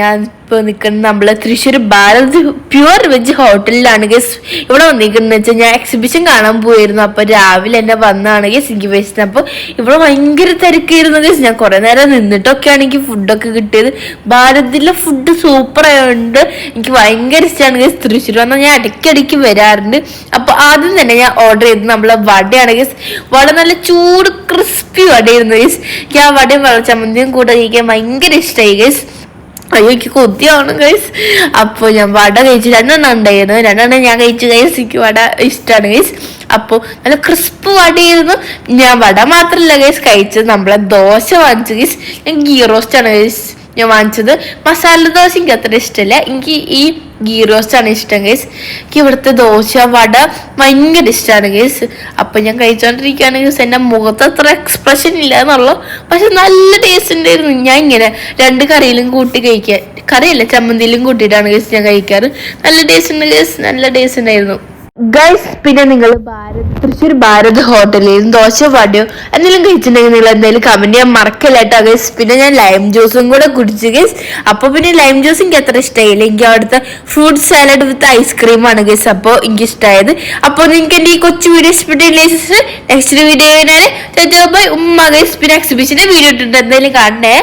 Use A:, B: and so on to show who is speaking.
A: ഞാൻ ഇപ്പോൾ നിൽക്കുന്നത് നമ്മളെ തൃശ്ശൂർ ഭാരത് പ്യുവർ വെജ് ഹോട്ടലിലാണ് ഗസ് ഇവിടെ വന്നിരിക്കുന്നത് വെച്ചാൽ ഞാൻ എക്സിബിഷൻ കാണാൻ പോയിരുന്നു. അപ്പോൾ രാവിലെ എന്നെ വന്നാണ് ഗസ് എനിക്ക് വെച്ചത് അപ്പോൾ ഇവിടെ ഭയങ്കര തിരക്കായിരുന്നു ഗസ് ഞാൻ കുറേ നേരം നിന്നിട്ടൊക്കെയാണ് എനിക്ക് ഫുഡൊക്കെ കിട്ടിയത്. ഭാരതിലെ ഫുഡ് സൂപ്പർ ആയതുകൊണ്ട് എനിക്ക് ഭയങ്കര ഇഷ്ടമാണ് ഗസ് തൃശ്ശൂർ വന്നാൽ ഞാൻ ഇടയ്ക്കിടയ്ക്ക് വരാറുണ്ട്. അപ്പോൾ ആദ്യം തന്നെ ഞാൻ ഓർഡർ ചെയ്തത് നമ്മളെ വടയാണ് ഗസ് വട നല്ല ചൂട് ക്രിസ്പി വടയായിരുന്നു ഗസ് എനിക്ക് ആ വടയും വെള്ളച്ചമ്മന്തിയും കൂടെ കഴിക്കാൻ ഭയങ്കര ഇഷ്ടമായി ഗൈസ് അയ്യോ എനിക്ക് കൊതിയാണ് ഗൈസ് അപ്പോൾ ഞാൻ വട കഴിച്ചു രണ്ടെണ്ണം ഉണ്ടായിരുന്നു. രണ്ടെണ്ണം ഞാൻ കഴിച്ചു ഗൈസ് എനിക്ക് വട ഇഷ്ടമാണ് ഗൈസ് അപ്പോൾ നല്ല ക്രിസ്പ് വടയായിരുന്നു. ഞാൻ വട മാത്രമല്ല ഗൈസ് കഴിച്ചത്. നമ്മളെ ദോശ വാങ്ങിച്ചു ഗൈസ് ഞാൻ ഗീ ആണ് ഗൈസ് ഞാൻ വാങ്ങിച്ചത്. മസാല ദോശ എനിക്ക് അത്ര ഇഷ്ടമല്ല എനിക്ക് ഈ ഗീ റോസ്റ്റ് ആണ് ഇഷ്ടം ഗൈസ് എനിക്ക് ഇവിടുത്തെ ദോശ വട ഭയങ്കര ഇഷ്ടമാണ് ഗൈസ് അപ്പൊ ഞാൻ കഴിച്ചോണ്ടിരിക്കുകയാണ് ഗൈസ് എന്റെ മുഖത്ത് അത്ര എക്സ്പ്രഷൻ ഇല്ല എന്നുള്ളൂ. പക്ഷെ നല്ല ടേസ്റ്റ് ഉണ്ടായിരുന്നു. ഞാൻ ഇങ്ങനെ രണ്ട് കറിയിലും കൂട്ടി കഴിക്കുക കറിയല്ല ചമ്മന്തിയിലും കൂട്ടിയിട്ടാണ് ഗൈസ് ഞാൻ കഴിക്കാറ്. നല്ല ടേസ്റ്റ് ഉണ്ട് ഗൈസ് നല്ല ടേസ്റ്റ് ഉണ്ടായിരുന്നു. ഗൈസ് പിന്നെ നിങ്ങൾ ഭാരത് തൃശ്ശൂർ ഭാരത് ഹോട്ടലിൽ ദോശ വടയോ എന്തെങ്കിലും കഴിച്ചിട്ടുണ്ടെങ്കിൽ നിങ്ങൾ എന്തായാലും കമന്റ് ചെയ്യാൻ മറക്കല്ല കേട്ടോ ഗൈസ് പിന്നെ ഞാൻ ലൈം ജ്യൂസും കൂടെ കുടിച്ചു ഗൈസ് അപ്പൊ പിന്നെ ലൈം ജ്യൂസ് എനിക്ക് അത്ര ഇഷ്ടമായില്ല എനിക്ക് അവിടുത്തെ fruit salad with ice cream ആണ് ഗൈസ് അപ്പോൾ എനിക്ക് ഇഷ്ടമായത് അപ്പോൾ നിങ്ങൾക്ക് എന്റെ ഈ കൊച്ചു വീഡിയോ ഇഷ്ടപ്പെട്ടില്ലേ നെക്സ്റ്റ് വീഡിയോ ഉമ്മ ഗൈസ് പിന്നെ എക്സിബിഷന്റെ വീഡിയോ ഇട്ടിട്ടുണ്ട്. എന്തായാലും കാണണേ